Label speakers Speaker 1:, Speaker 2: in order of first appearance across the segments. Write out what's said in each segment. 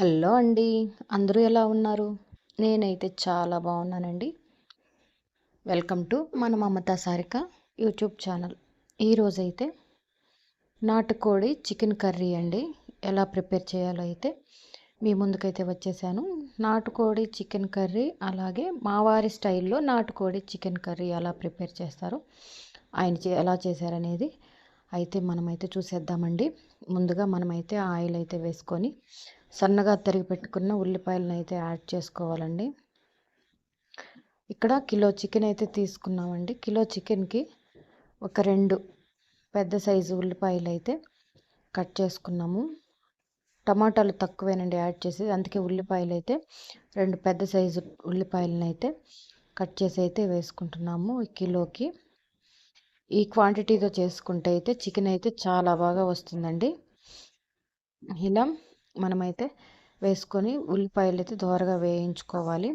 Speaker 1: Hello అండి. అందరూ ఎలా ఉన్నారు? నేనైతే చాలా బాగున్నానండి. వెల్కమ్ టు మన మమతా సారిక యూట్యూబ్ ఛానల్. ఈరోజైతే నాటుకోడి చికెన్ కర్రీ అండి. ఎలా ప్రిపేర్ చేయాలో అయితే మీ ముందుకైతే వచ్చేసాను. నాటుకోడి చికెన్ కర్రీ అలాగే మావారి స్టైల్లో నాటుకోడి చికెన్ కర్రీ ఎలా ప్రిపేర్ చేస్తారు ఆయన ఎలా చేశారనేది అయితే మనమైతే చూసేద్దామండి. ముందుగా మనమైతే ఆయిల్ అయితే వేసుకొని సన్నగా తరిగి పెట్టుకున్న ఉల్లిపాయలను అయితే యాడ్ చేసుకోవాలండి. ఇక్కడ కిలో చికెన్ అయితే తీసుకున్నామండి. కిలో చికెన్కి ఒక రెండు పెద్ద సైజు ఉల్లిపాయలు అయితే కట్ చేసుకున్నాము. టమాటాలు తక్కువేనండి యాడ్ చేసి అందుకే ఉల్లిపాయలు అయితే రెండు పెద్ద సైజు ఉల్లిపాయలను అయితే కట్ చేసి అయితే వేసుకుంటున్నాము కిలోకి. ఈ క్వాంటిటీతో చేసుకుంటే అయితే చికెన్ అయితే చాలా బాగా వస్తుందండి. ఇలా మనమైతే వేసుకొని ఉల్లిపాయలు అయితే దోరగా వేయించుకోవాలి.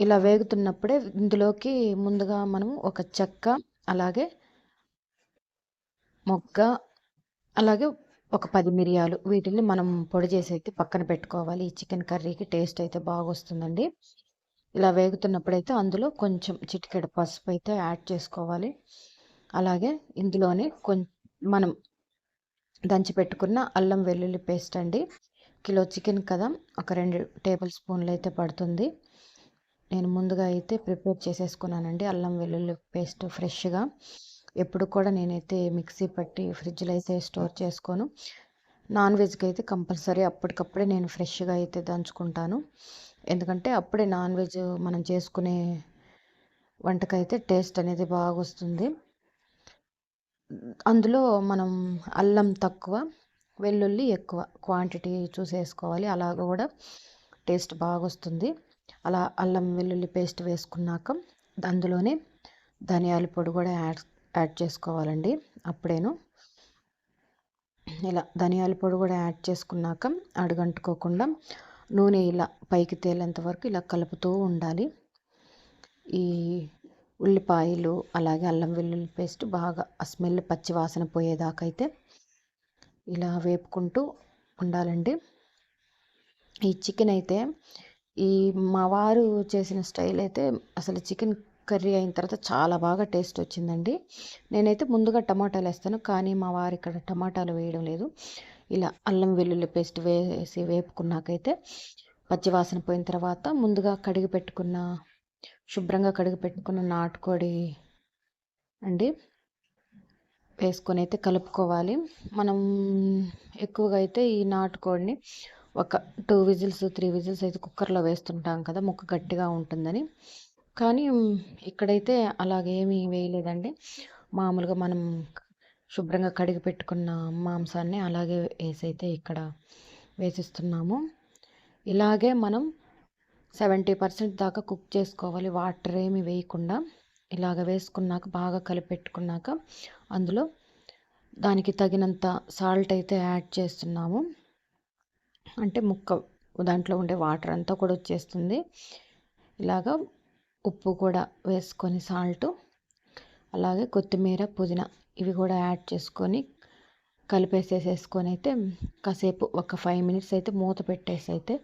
Speaker 1: ఇలా వేగుతున్నప్పుడే ఇందులోకి ముందుగా మనం ఒక చెక్క అలాగే మొగ్గ అలాగే ఒక పది మిరియాలు వీటిని మనం పొడి చేసి అయితే పక్కన పెట్టుకోవాలి. ఈ చికెన్ కర్రీకి టేస్ట్ అయితే బాగా వస్తుందండి ఇలా వేగుతున్నప్పుడైతే అందులో కొంచెం చిటికెడ పసుపు అయితే యాడ్ చేసుకోవాలి. అలాగే ఇందులోనే కొం మనం దంచి పెట్టుకున్న అల్లం వెల్లుల్లి పేస్ట్ అండి. కిలో చికెన్ కదా ఒక రెండు టేబుల్ స్పూన్లు అయితే పడుతుంది. నేను ముందుగా అయితే ప్రిపేర్ చేసేసుకున్నానండి అల్లం వెల్లుల్లి పేస్ట్ ఫ్రెష్గా. ఎప్పుడు కూడా నేనైతే మిక్సీ పట్టి ఫ్రిడ్జ్లో అయితే స్టోర్ చేసుకోను. నాన్ వెజ్కి అయితే కంపల్సరీ అప్పటికప్పుడే నేను ఫ్రెష్గా అయితే దంచుకుంటాను. ఎందుకంటే అప్పుడే నాన్ వెజ్ మనం చేసుకునే వంటకైతే టేస్ట్ అనేది బాగా వస్తుంది అందులో మనం అల్లం తక్కువ వెల్లుల్లి ఎక్కువ క్వాంటిటీ చూసేసుకోవాలి అలాగ కూడా టేస్ట్ బాగా వస్తుంది అలా అల్లం వెల్లుల్లి పేస్ట్ వేసుకున్నాక అందులోనే ధనియాల పొడి కూడా యాడ్ యాడ్ చేసుకోవాలండి. అప్పుడేను ఇలా ధనియాల పొడి కూడా యాడ్ చేసుకున్నాక అడుగంటుకోకుండా నూనె ఇలా పైకి తేలేంత వరకు ఇలా కలుపుతూ ఉండాలి. ఈ ఉల్లిపాయలు అలాగే అల్లం వెల్లుల్లి పేస్ట్ బాగా ఆ స్మెల్ పచ్చి వాసన పోయేదాకా అయితే ఇలా వేపుకుంటూ ఉండాలండి. ఈ చికెన్ అయితే ఈ మా వారు చేసిన స్టైల్ అయితే అసలు చికెన్ కర్రీ అయిన తర్వాత చాలా బాగా టేస్ట్ వచ్చిందండి. నేనైతే ముందుగా టమాటాలు వేస్తాను కానీ మా వారు ఇక్కడ టమాటాలు వేయడం లేదు. ఇలా అల్లం వెల్లుల్లి పేస్ట్ వేసి వేపుకున్నాకైతే పచ్చివాసన పోయిన తర్వాత ముందుగా కడిగి పెట్టుకున్న శుభ్రంగా కడిగి పెట్టుకున్న నాటుకోడి అండి వేసుకొని అయితే కలుపుకోవాలి. మనం ఎక్కువగా అయితే ఈ నాటుకోడిని ఒక టూ విజిల్స్ త్రీ విజిల్స్ అయితే కుక్కర్లో వేస్తుంటాం కదా ముక్క గట్టిగా ఉంటుందని. కానీ ఇక్కడైతే అలాగేమీ వేయలేదండి. మామూలుగా మనం శుభ్రంగా కడిగి పెట్టుకున్న మాంసాన్ని అలాగే వేసి అయితే ఇక్కడ వేసిస్తున్నాము. ఇలాగే మనం సెవెంటీ పర్సెంట్ దాకా కుక్ చేసుకోవాలి. వాటర్ ఏమి వేయకుండా ఇలాగ వేసుకున్నాక బాగా కలిపెట్టుకున్నాక అందులో దానికి తగినంత సాల్ట్ అయితే యాడ్ చేస్తున్నాము. అంటే ముక్క దాంట్లో ఉండే వాటర్ అంతా కూడా వచ్చేస్తుంది. ఇలాగ ఉప్పు కూడా వేసుకొని సాల్ట్ అలాగే కొత్తిమీర పుదీనా ఇవి కూడా యాడ్ చేసుకొని కలిపేసేసేసుకొని అయితే కాసేపు ఒక ఫైవ్ మినిట్స్ అయితే మూత పెట్టేసి అయితే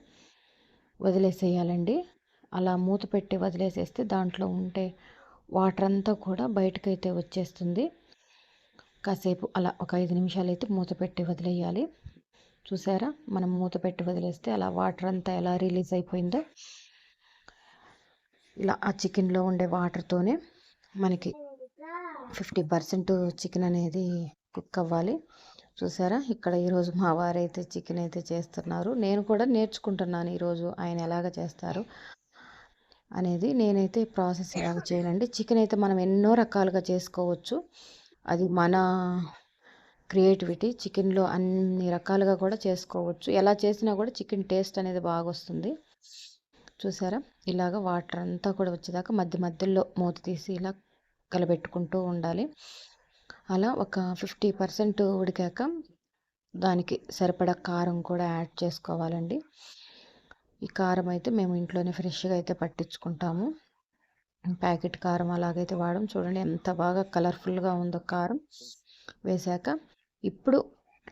Speaker 1: వదిలేసేయాలండి. అలా మూత పెట్టి వదిలేసేస్తే దాంట్లో ఉంటే వాటర్ అంతా కూడా బయటకైతే వచ్చేస్తుంది. కాసేపు అలా ఒక ఐదు నిమిషాలు అయితే మూత పెట్టి వదిలేయాలి. చూసారా? మనం మూత పెట్టి వదిలేస్తే అలా వాటర్ అంతా ఎలా రిలీజ్ అయిపోయిందో. ఇలా ఆ చికెన్లో ఉండే వాటర్తోనే మనకి ఫిఫ్టీ పర్సెంట్ చికెన్ అనేది కుక్ అవ్వాలి. చూసారా? ఇక్కడ ఈరోజు మా వారైతే చికెన్ అయితే చేస్తున్నారు. నేను కూడా నేర్చుకుంటున్నాను ఈరోజు ఆయన ఎలాగ చేస్తారు అనేది. నేనైతే ప్రాసెస్ ఎలాగ చేయాలండి చికెన్ అయితే మనం ఎన్నో రకాలుగా చేసుకోవచ్చు. అది మన క్రియేటివిటీ చికెన్లో అన్ని రకాలుగా కూడా చేసుకోవచ్చు. ఎలా చేసినా కూడా చికెన్ టేస్ట్ అనేది బాగా వస్తుంది. చూసారా? ఇలాగ వాటర్ అంతా కూడా వచ్చేదాకా మధ్య మధ్యలో మూత తీసి ఇలా కలబెట్టుకుంటూ ఉండాలి. అలా ఒక ఫిఫ్టీ పర్సెంట్ ఉడికాక దానికి సరిపడా కారం కూడా యాడ్ చేసుకోవాలండి. ఈ కారం అయితే మేము ఇంట్లోనే ఫ్రెష్గా అయితే పట్టించుకుంటాము. ప్యాకెట్ కారం అలాగైతే వాడడం చూడండి ఎంత బాగా కలర్ఫుల్గా ఉందో కారం వేశాక ఇప్పుడు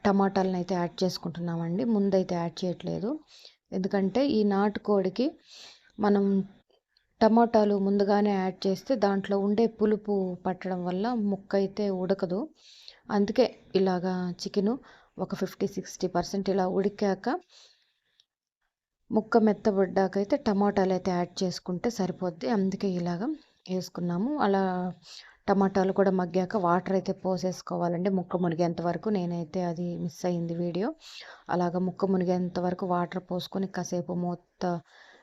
Speaker 1: టమాటాలను అయితే యాడ్ చేసుకుంటున్నామండి. ముందైతే యాడ్ చేయట్లేదు. ఎందుకంటే ఈ నాటుకోడికి మనం టమాటాలు ముందుగానే యాడ్ చేస్తే దాంట్లో ఉండే పులుపు పట్టడం వల్ల ముక్క అయితే ఉడకదు. అందుకే ఇలాగా చికెను ఒక ఫిఫ్టీ సిక్స్టీ పర్సెంట్ ఇలా ఉడికాక ముక్క మెత్తబడ్డాకైతే టమాటాలు అయితే యాడ్ చేసుకుంటే సరిపోద్ది. అందుకే ఇలాగ వేసుకున్నాము. అలా టమాటాలు కూడా మగ్గాక వాటర్ అయితే పోసేసుకోవాలండి. ముక్క మునిగేంత వరకు నేనైతే అది మిస్ అయింది వీడియో. అలాగ ముక్క మునిగేంత వరకు వాటర్ పోసుకొని కాసేపు మూత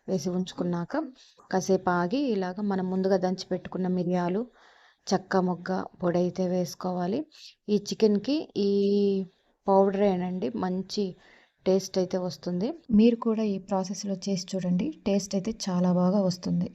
Speaker 1: వేసి ఉంచుకున్నాక కాసేపు ఆగి ఇలాగ మనం ముందుగా దంచి పెట్టుకున్న మిరియాలు చెక్క మొగ్గ పొడి అయితే వేసుకోవాలి. ఈ చికెన్కి ఈ పౌడరేనండి మంచి టేస్ట్ అయితే వస్తుంది. మీరు కూడా ఈ ప్రాసెస్లో చేసి చూడండి టేస్ట్ అయితే చాలా బాగా వస్తుంది.